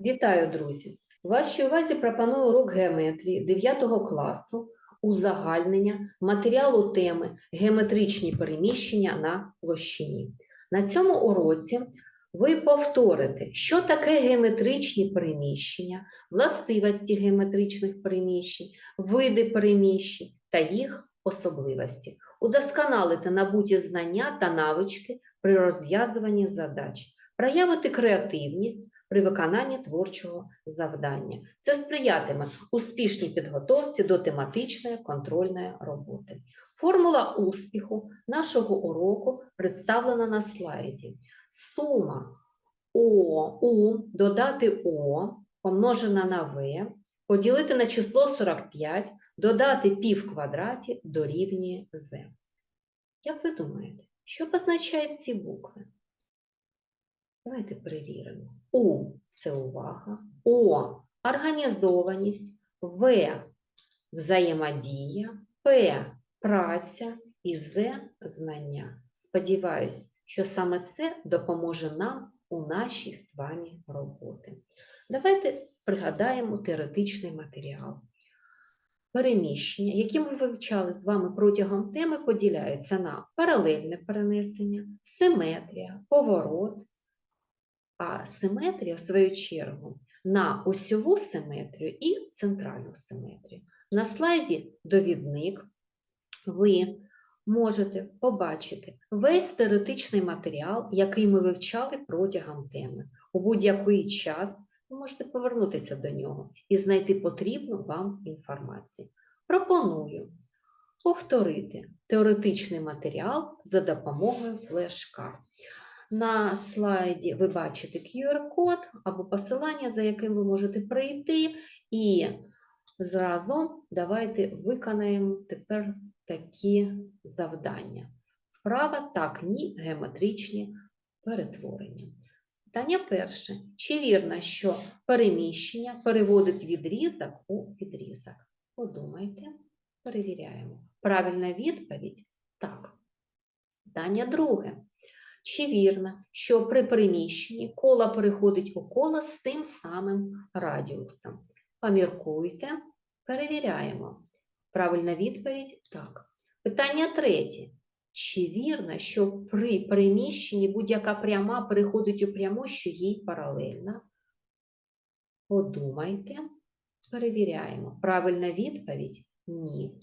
Вітаю, друзі! Вашій увазі пропоную урок геометрії 9 класу узагальнення матеріалу теми геометричні переміщення на площині. На цьому уроці ви повторите, що таке геометричні переміщення, властивості геометричних переміщень, види переміщень та їх особливості. Удосконалите набуті знання та навички при розв'язуванні задач, проявити креативність при виконанні творчого завдання. Це сприятиме успішній підготовці до тематичної контрольної роботи. Формула успіху нашого уроку представлена на слайді. Сума О, У додати О помножена на В, поділити на число 45, додати пів квадраті дорівнює З. Як ви думаєте, що позначають ці букви? Давайте перевіримо. У це увага, О організованість, В взаємодія, П праця і З знання. Сподіваюсь, що саме це допоможе нам у нашій з вами роботі. Давайте пригадаємо теоретичний матеріал. Переміщення, які ми вивчали з вами протягом теми, поділяються на паралельне перенесення, симетрія, поворот, а симетрія, в свою чергу, на осьову симетрію і центральну симетрію. На слайді довідник ви можете побачити весь теоретичний матеріал, який ми вивчали протягом теми. У будь-який час ви можете повернутися до нього і знайти потрібну вам інформацію. Пропоную повторити теоретичний матеріал за допомогою флеш-карт. На слайді ви бачите QR-код або посилання, за яким ви можете прийти, і зразу давайте виконаємо тепер такі завдання. Вправа так, ні, геометричні перетворення. Питання перше. Чи вірно, що переміщення переводить відрізок у відрізок? Подумайте, перевіряємо. Правильна відповідь так. Питання друге. Чи вірно, що при переміщенні коло переходить у коло з тим самим радіусом? Поміркуйте, перевіряємо. Правильна відповідь так. Питання третє. Чи вірно, що при переміщенні будь-яка пряма переходить у пряму, що їй паралельна? Подумайте, перевіряємо. Правильна відповідь ні.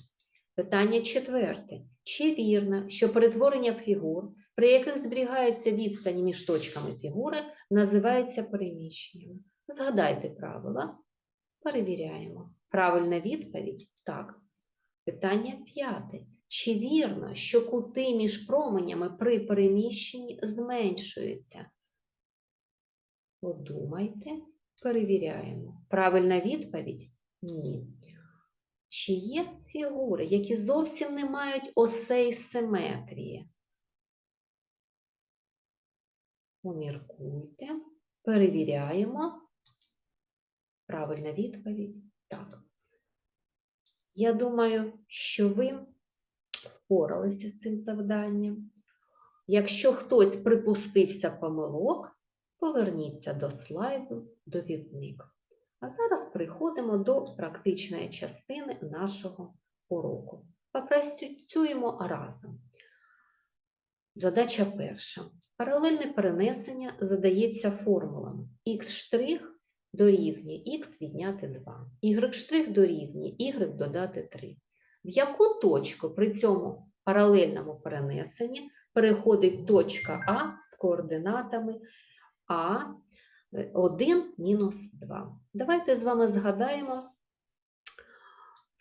Питання четверте. Чи вірно, що перетворення фігур, при яких зберігаються відстані між точками фігури, називається переміщеннями? Згадайте правила. Перевіряємо. Правильна відповідь так. Питання п'яте. Чи вірно, що кути між променями при переміщенні зменшуються? Подумайте, перевіряємо. Правильна відповідь ні. Чи є фігури, які зовсім не мають осей симетрії? Поміркуйте, перевіряємо. Правильна відповідь так. Я думаю, що ви впоралися з цим завданням. Якщо хтось припустився помилок, поверніться до слайду довідник. А зараз переходимо до практичної частини нашого уроку. Попрацюємо разом. Задача перша. Паралельне перенесення задається формулами х' дорівнює х відняти 2, y' дорівнює y додати 3. В яку точку при цьому паралельному перенесенні переходить точка А з координатами А 1 мінус 2. Давайте з вами згадаємо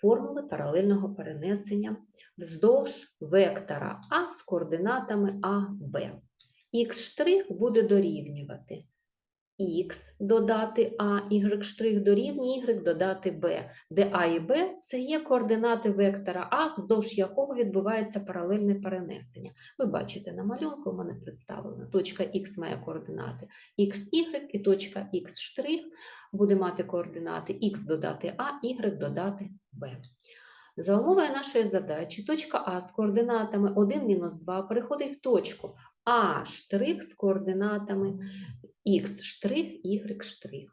формули паралельного перенесення вздовж вектора А з координатами А, Б. Х' буде дорівнювати х додати А, y' дорівнює y додати Б, де А і Б це є координати вектора А, вздовж якого відбувається паралельне перенесення. Ви бачите на малюнку, у мене представлено точка Х має координати XY і точка Х' буде мати координати Х додати А, Y додати Б. За умовою нашої задачі, точка А з координатами 1 мінус 2 переходить в точку А' з координатами Х', Y'.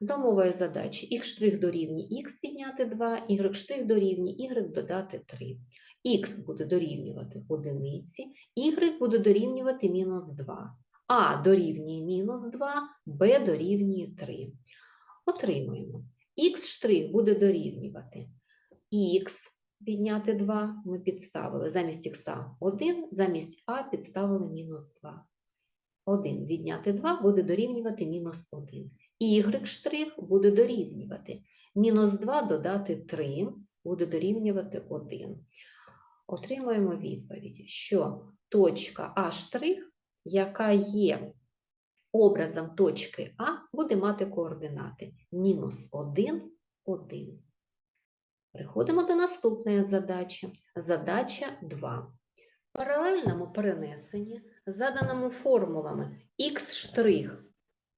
За умовою задачі х' дорівнює х відняти 2, y' дорівнює y додати 3. х буде дорівнювати одиниці, y буде дорівнювати мінус 2. А дорівнює мінус 2, Б дорівнює 3. Отримуємо. х' буде дорівнювати х відняти 2, ми підставили замість х 1, замість а підставили мінус 2. 1 відняти 2 буде дорівнювати мінус 1. Y' буде дорівнювати. Мінус 2 додати 3 буде дорівнювати 1. Отримуємо відповідь, що точка А', яка є образом точки А, буде мати координати мінус 1, 1. Переходимо до наступної задачі. Задача 2. В паралельному перенесенні, заданому формулами х'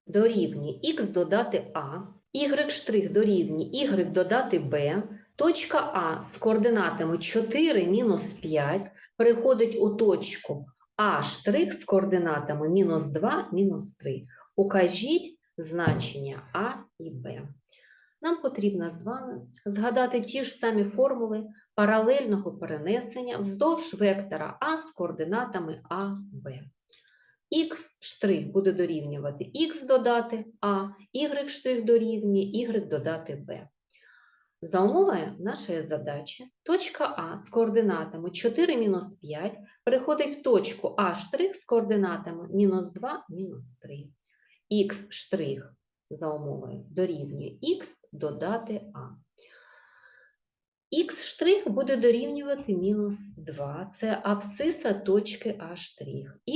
дорівнює х додати а, y' дорівнює y додати b, точка А з координатами 4 мінус 5 переходить у точку А' з координатами мінус 2 мінус 3. Укажіть значення А і Б. Нам потрібно з вами згадати ті ж самі формули паралельного перенесення вздовж вектора А з координатами А, Б. Х' буде дорівнювати х додати А, y' дорівнює y додати Б. За умовою нашої задачі, точка А з координатами 4 мінус 5 переходить в точку А' з координатами мінус 2 мінус 3. Х' за умовою дорівнює х додати А. Х' буде дорівнювати мінус 2, це абсциса точки А'.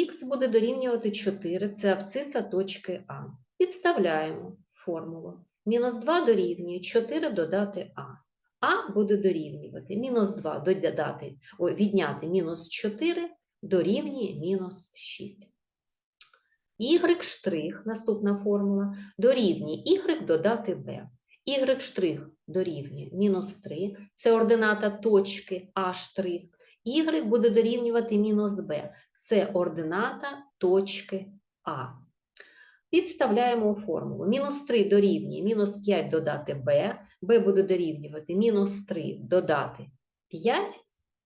Х буде дорівнювати 4, це абсциса точки А. Підставляємо формулу. Мінус 2 дорівнює 4 додати А. А буде дорівнювати мінус 2 додати, ой, відняти мінус 4 дорівнює мінус 6. Y', наступна формула, дорівнює y додати b. Y' дорівнює мінус 3, це ордината точки А'. Y буде дорівнювати мінус b, це ордината точки А. Підставляємо формулу. Мінус 3 дорівнює мінус 5 додати b, b буде дорівнювати мінус 3 додати 5,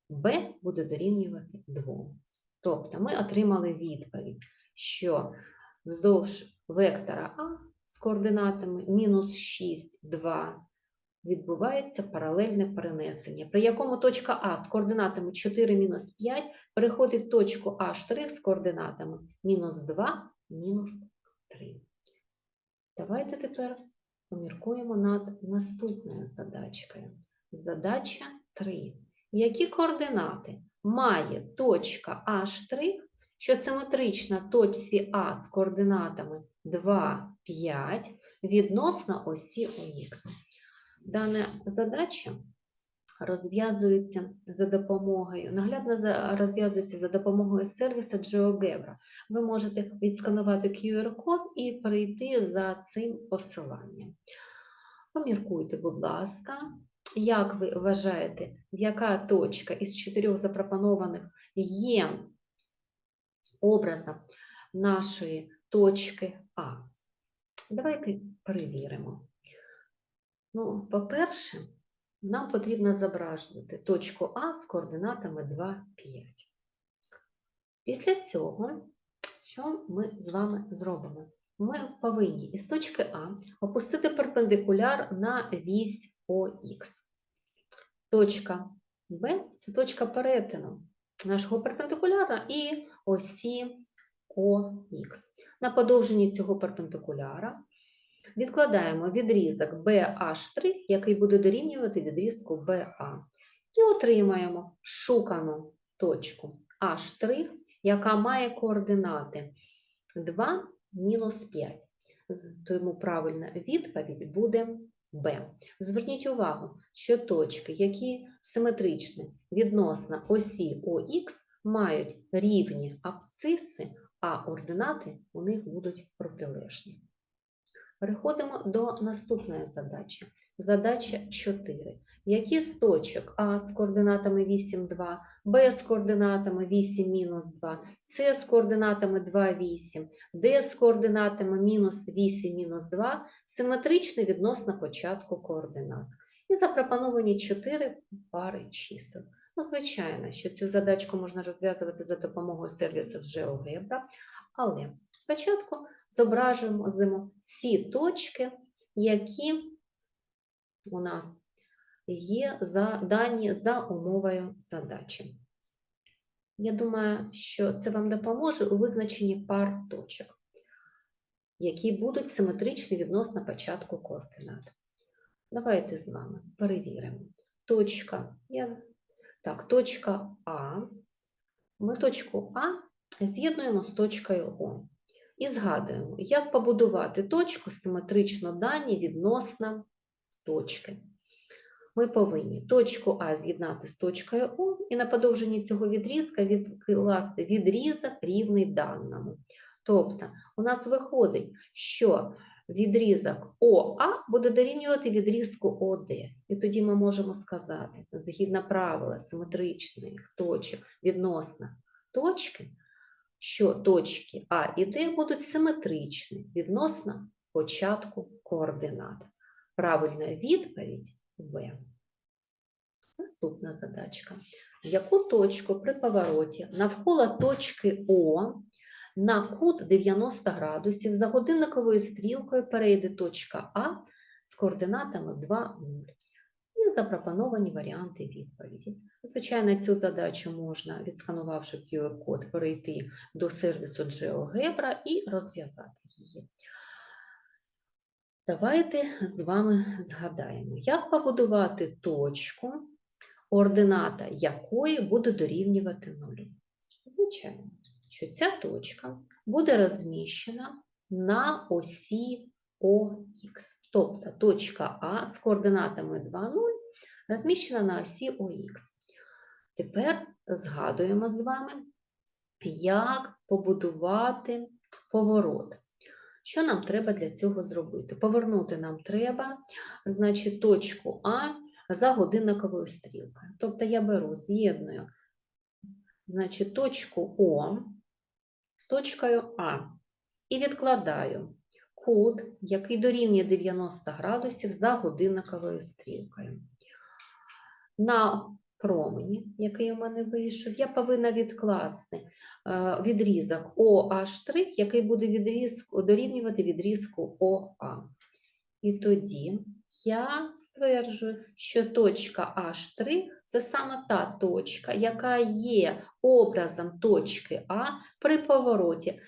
b буде дорівнювати 2. Тобто ми отримали відповідь, що вздовж вектора А з координатами мінус 6, 2 відбувається паралельне перенесення, при якому точка А з координатами 4 мінус 5 переходить в точку А' з координатами мінус 2, мінус 3. Давайте тепер поміркуємо над наступною задачкою. Задача 3. Які координати має точка А', що симетрична точці А з координатами 2, 5 відносно осі ОХ? Дана задача розв'язується за допомогою, наглядно розв'язується за допомогою сервісу GeoGebra. Ви можете відсканувати QR-код і перейти за цим посиланням. Поміркуйте, будь ласка, як ви вважаєте, яка точка із чотирьох запропонованих є образом нашої точки А? Давайте перевіримо. Ну, по-перше, нам потрібно зображувати точку А з координатами 2, 5. Після цього, що ми з вами зробимо? Ми повинні із точки А опустити перпендикуляр на вісь ОХ. Точка Б це точка перетину нашого перпендикуляра і осі ОХ. На подовженні цього перпендикуляра Відкладаємо відрізок BA', який буде дорівнювати відрізку BA. І отримаємо шукану точку А', яка має координати 2 мінус 5. Тому правильна відповідь буде Б. Зверніть увагу, що точки, які симетричні відносно осі ОХ, мають рівні абсциси, а ординати у них будуть протилежні. Переходимо до наступної задачі. Задача 4. Які з точок А з координатами 8, 2, Б з координатами 8, мінус 2, С з координатами 2, 8, Д з координатами мінус 8, мінус 2 симетричні відносно початку координат. І запропоновані 4 пари чисел. Ну, звичайно, що цю задачку можна розв'язувати за допомогою сервісу GeoGebra, але спочатку зображуємо всі точки, які у нас є за дані за умовою задачі. Я думаю, що це вам допоможе у визначенні пар точок, які будуть симетричні відносно початку координат. Давайте з вами перевіримо. Точка, я, так, точка А. Ми точку А з'єднуємо з точкою О. І згадуємо, як побудувати точку симетрично дані відносно точки. Ми повинні точку А з'єднати з точкою О і на подовженні цього відрізка відкласти відрізок рівний даному. Тобто, у нас виходить, що відрізок ОА буде дорівнювати відрізку ОД. І тоді ми можемо сказати, згідно правила симетричних точок відносно точки, що точки А і Д будуть симетричні відносно початку координат. Правильна відповідь В. Наступна задачка. Яку точку при повороті навколо точки О на кут 90 градусів за годинниковою стрілкою перейде точка А з координатами 2, 0. Запропоновані варіанти відповіді. Звичайно, цю задачу можна, відсканувавши QR-код, перейти до сервісу GeoGebra і розв'язати її. Давайте з вами згадаємо, як побудувати точку, ордината якої буде дорівнювати нулю. Звичайно, що ця точка буде розміщена на осі ОХ. Тобто точка А з координатами 2, 0 розміщена на осі ОХ. Тепер згадуємо з вами, як побудувати поворот. Що нам треба для цього зробити? Повернути нам треба, значить, точку А за годинниковою стрілкою. Тобто я беру, з'єдную, значить, точку О з точкою А і відкладаю кут, який дорівнює 90 градусів за годинниковою стрілкою. На промені, який у мене вийшов, я повинна відкласти е, відрізок OH', який буде відрізку, дорівнювати відрізку ОА. І тоді я стверджую, що точка H3 це саме та точка, яка є образом точки А при повороті е,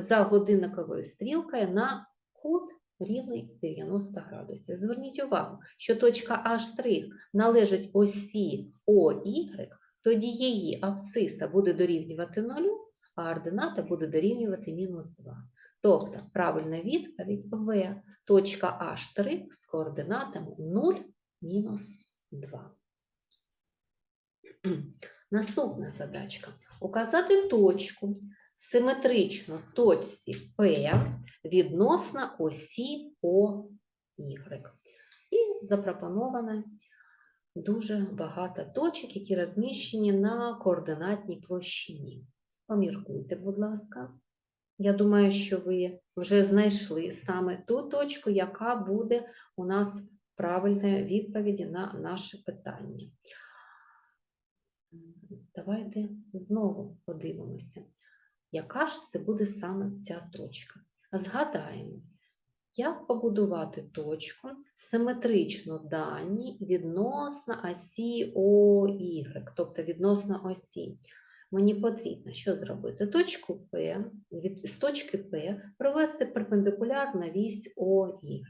за годинниковою стрілкою на кут рівний 90 градусів. Зверніть увагу, що точка H' належить осі OY, тоді її абсциса буде дорівнювати 0, а ордината буде дорівнювати мінус 2. Тобто правильна відповідь В. Точка H' з координатами 0, мінус 2. Наступна задачка. Указати точку симетрично точці P відносно осі ОY. І запропоновано дуже багато точок, які розміщені на координатній площині. Поміркуйте, будь ласка. Я думаю, що ви вже знайшли саме ту точку, яка буде у нас правильною відповіді на наше питання. Давайте знову подивимося, яка ж це буде саме ця точка. Згадаємо, як побудувати точку симетрично дані відносно осі ОY, тобто відносно осі. Мені потрібно що зробити? Точку P, від, з точки P провести перпендикуляр на вісь OY.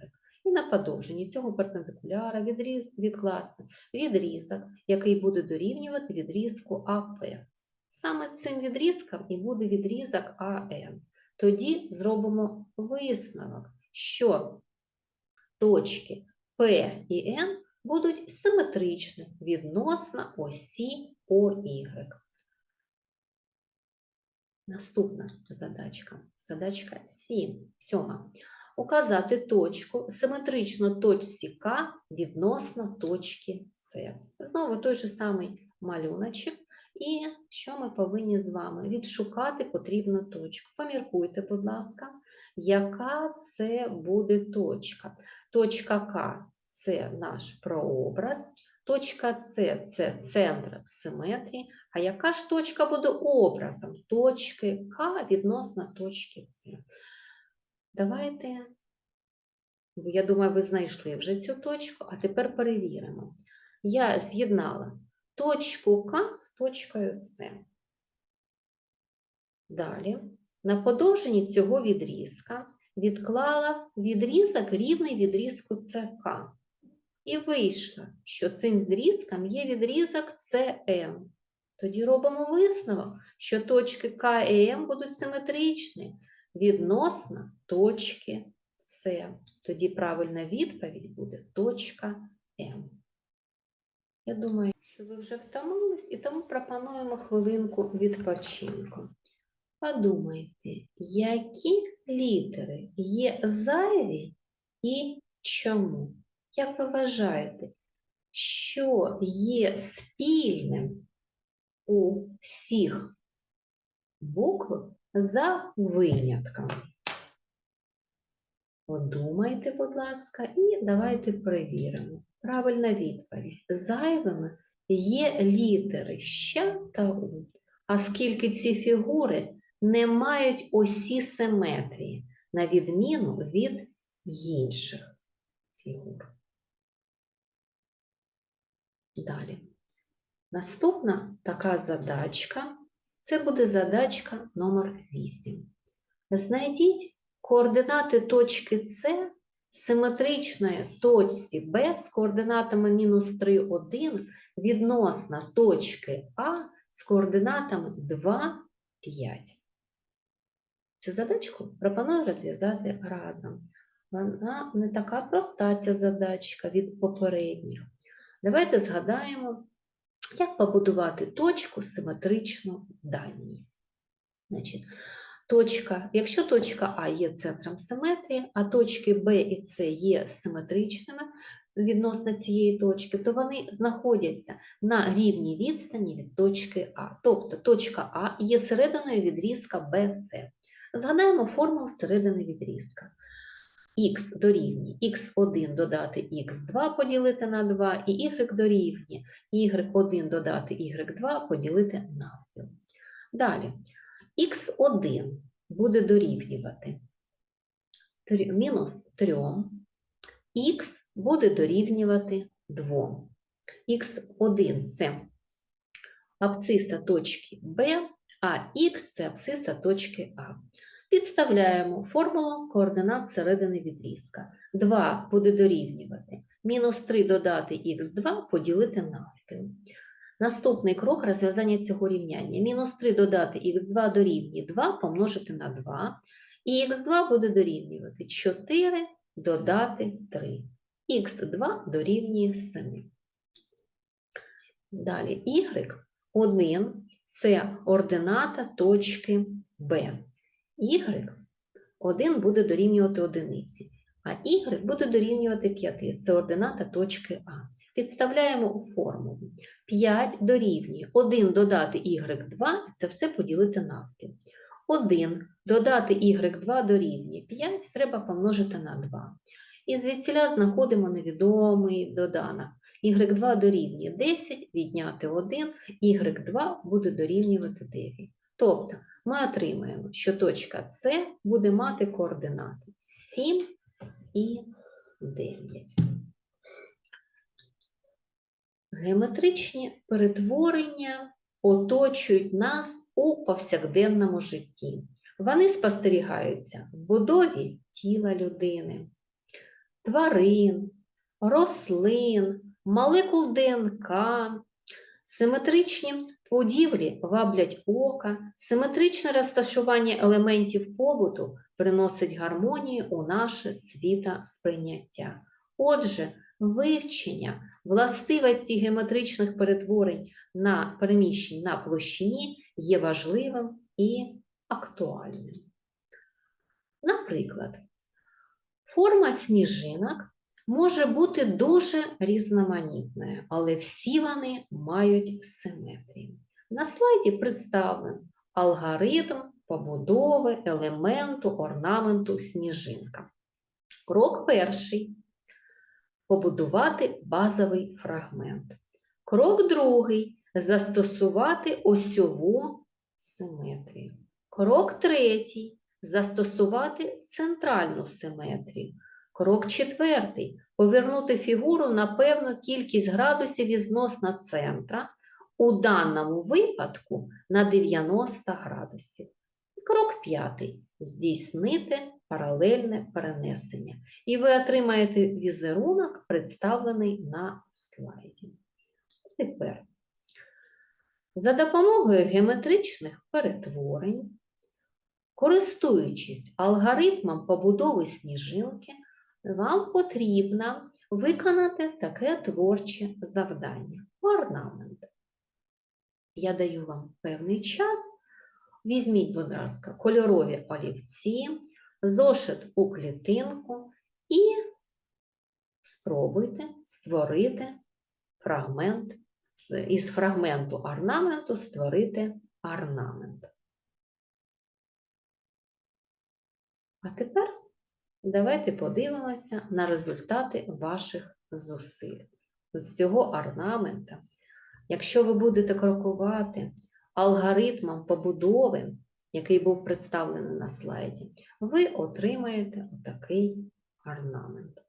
І на подовженні цього перпендикуляра відріз, відкласти відрізок, який буде дорівнювати відрізку АП. Саме цим відрізком і буде відрізок АН. Тоді зробимо висновок, що точки P і N будуть симетричні відносно осі OY. Наступна задачка, задачка 7, 7. указати точку симетрично точці К відносно точки С. Знову той же самий малюночок. І що ми повинні з вами? Відшукати потрібну точку. Поміркуйте, будь ласка, яка це буде точка. Точка К це наш прообраз, точка С це центр симетрії. А яка ж точка буде образом точки К відносно точки С? Давайте, я думаю, ви знайшли вже цю точку, а тепер перевіримо. Я з'єднала точку К з точкою С. Далі, на подовженні цього відрізка відклала відрізок рівний відрізку ЦК. І вийшло, що цим відрізком є відрізок CM. Тоді робимо висновок, що точки К і М будуть симетричні відносно точки С. Тоді правильна відповідь буде точка М. Я думаю, що ви вже втомились, і тому пропонуємо хвилинку відпочинку. Подумайте, які літери є зайві і чому? Як ви вважаєте, що є спільним у всіх букв за винятком? Подумайте, будь ласка, і давайте перевіримо. Правильна відповідь. Зайвими є літери щ та у. Оскільки ці фігури не мають осі симетрії, на відміну від інших фігур. Далі. Наступна така задачка, це буде задачка номер 8. Знайдіть координати точки С симетричної точці Б з координатами мінус 3, 1 відносно точки А з координатами 2, 5. Цю задачку пропоную розв'язати разом. Вона не така проста, ця задачка від попередніх. Давайте згадаємо, як побудувати точку симетрично дальній. Значить, точка, якщо точка А є центром симетрії, а точки Б і С є симетричними відносно цієї точки, то вони знаходяться на рівній відстані від точки А. Тобто точка А є серединою відрізка BC. Згадаємо формулу середини відрізка. Х дорівнює х1 додати х2 поділити на 2, і y дорівнює y1 додати y2 поділити навпіл. Далі, х1 буде дорівнювати мінус 3, х буде дорівнювати 2. х1 – це абсциса точки Б, а х – це абсциса точки А. Підставляємо формулу координат середини відрізка. 2 буде дорівнювати мінус 3 додати х2 поділити навпіл. Наступний крок розв'язання цього рівняння. Мінус 3 додати х2 дорівнює 2 помножити на 2. І х2 буде дорівнювати 4 додати 3. х2 дорівнює 7. Далі y1 – це ордината точки Б. y1 буде дорівнювати одиниці, а y буде дорівнювати 5. Це ордината точки А. Підставляємо у формулу. 5 дорівнює 1 додати y2, це все поділити навпіл. 1 додати y2 дорівнює 5, треба помножити на 2. І звідсіля знаходимо невідомий доданок. y2 дорівнює 10, відняти 1, y2 буде дорівнювати 9. Тобто ми отримаємо, що точка С буде мати координати 7 і 9. Геометричні перетворення оточують нас у повсякденному житті. Вони спостерігаються в будові тіла людини, тварин, рослин, молекул ДНК, симетричні будівлі ваблять ока, симетричне розташування елементів побуту приносить гармонію у наше світосприйняття. Отже, вивчення властивості геометричних перетворень на переміщень на площині є важливим і актуальним. Наприклад, форма сніжинок може бути дуже різноманітною, але всі вони мають симетрію. На слайді представлений алгоритм побудови елементу орнаменту сніжинка. Крок перший побудувати базовий фрагмент. Крок другий застосувати осьову симетрію. Крок третій застосувати центральну симетрію. Крок четвертий повернути фігуру на певну кількість градусів відносно центра, у даному випадку на 90 градусів. І крок п'ятий здійснити паралельне перенесення. І ви отримаєте візерунок, представлений на слайді. Тепер, за допомогою геометричних перетворень, користуючись алгоритмом побудови сніжинки, вам потрібно виконати таке творче завдання орнамент. Я даю вам певний час. Візьміть, будь ласка, кольорові олівці, зошит у клітинку і спробуйте створити фрагмент, із фрагменту орнаменту створити орнамент. А тепер давайте подивимося на результати ваших зусиль. З цього орнамента, якщо ви будете крокувати алгоритмом побудови, який був представлений на слайді, ви отримаєте такий орнамент.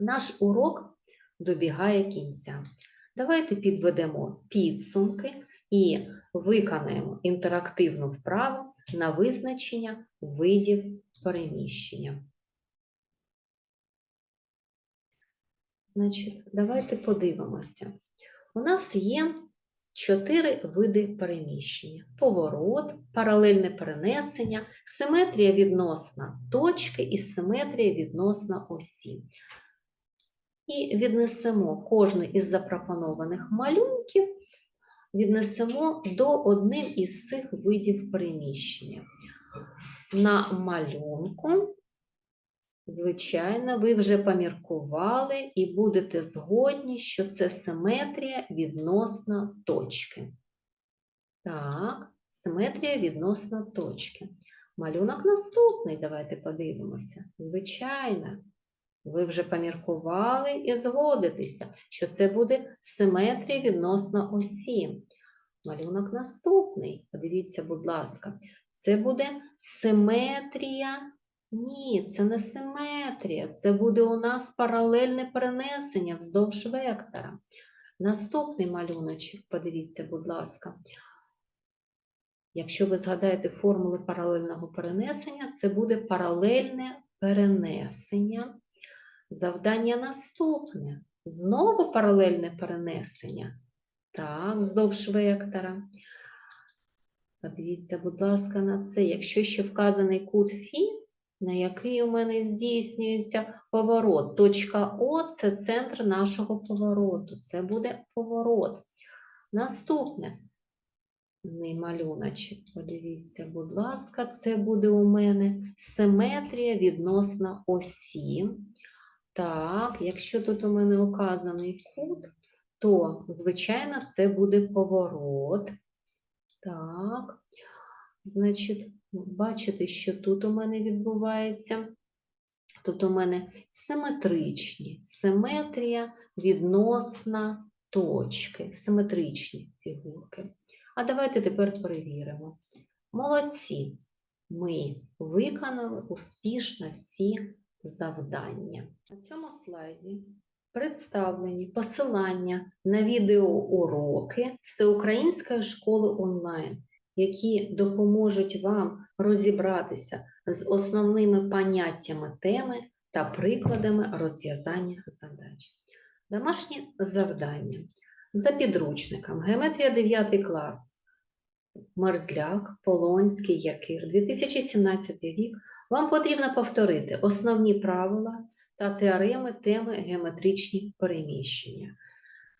Наш урок добігає кінця. Давайте підведемо підсумки і виконаємо інтерактивну вправу на визначення видів переміщення. Значить, давайте подивимося. У нас є чотири види переміщення: поворот, паралельне перенесення, симетрія відносна точки і симетрія відносна осі. І віднесемо кожний із запропонованих малюнків, віднесемо до одним із цих видів переміщення. На малюнку, звичайно, ви вже поміркували і будете згодні, що це симетрія відносно точки. Так, симетрія відносно точки. Малюнок наступний, давайте подивимося. Звичайно, ви вже поміркували і згодитеся, що це буде симетрія відносно осі. Малюнок наступний. Подивіться, будь ласка, це буде симетрія. Ні, це не симетрія. Це буде у нас паралельне перенесення вздовж вектора. Наступний малюночок, подивіться, будь ласка. Якщо ви згадаєте формули паралельного перенесення, це буде паралельне перенесення. Завдання наступне. Знову паралельне перенесення. Так, вздовж вектора. Подивіться, будь ласка, на це. Якщо ще вказаний кут Фі, на який у мене здійснюється поворот. Точка О – це центр нашого повороту. Це буде поворот. Наступне. Малюночок, подивіться, будь ласка, це буде у мене симетрія відносно осі. Так, якщо тут у мене указаний кут, то, звичайно, це буде поворот. Так, значить, бачите, що тут у мене відбувається. Тут у мене симетричні, симетрія відносна точки, симетричні фігурки. А давайте тепер перевіримо. Молодці, ми виконали успішно всі завдання. На цьому слайді представлені посилання на відеоуроки Всеукраїнської школи онлайн, які допоможуть вам розібратися з основними поняттями теми та прикладами розв'язання задач. Домашнє завдання. За підручником Геометрія 9 клас. Мерзляк, Полонський, Якир, 2017 рік. Вам потрібно повторити основні правила та теореми теми геометричні переміщення.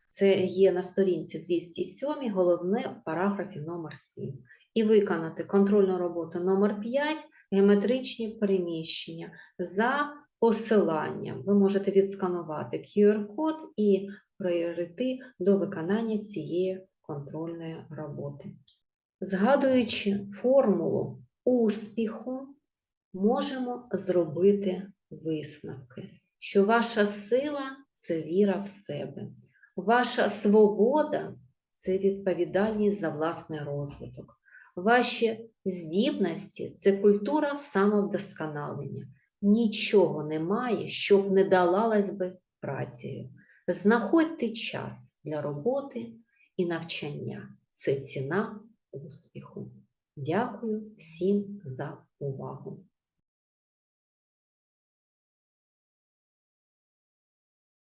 Це є на сторінці 207, головне в параграфі номер 7. І виконати контрольну роботу номер 5 геометричні переміщення за посиланням. Ви можете відсканувати QR-код і перейти до виконання цієї контрольної роботи. Згадуючи формулу успіху, можемо зробити висновки, що ваша сила це віра в себе, ваша свобода це відповідальність за власний розвиток, ваші здібності це культура самовдосконалення. Нічого немає, щоб не долалось би працею. Знаходьте час для роботи і навчання. Це ціна успіху. Дякую всім за увагу.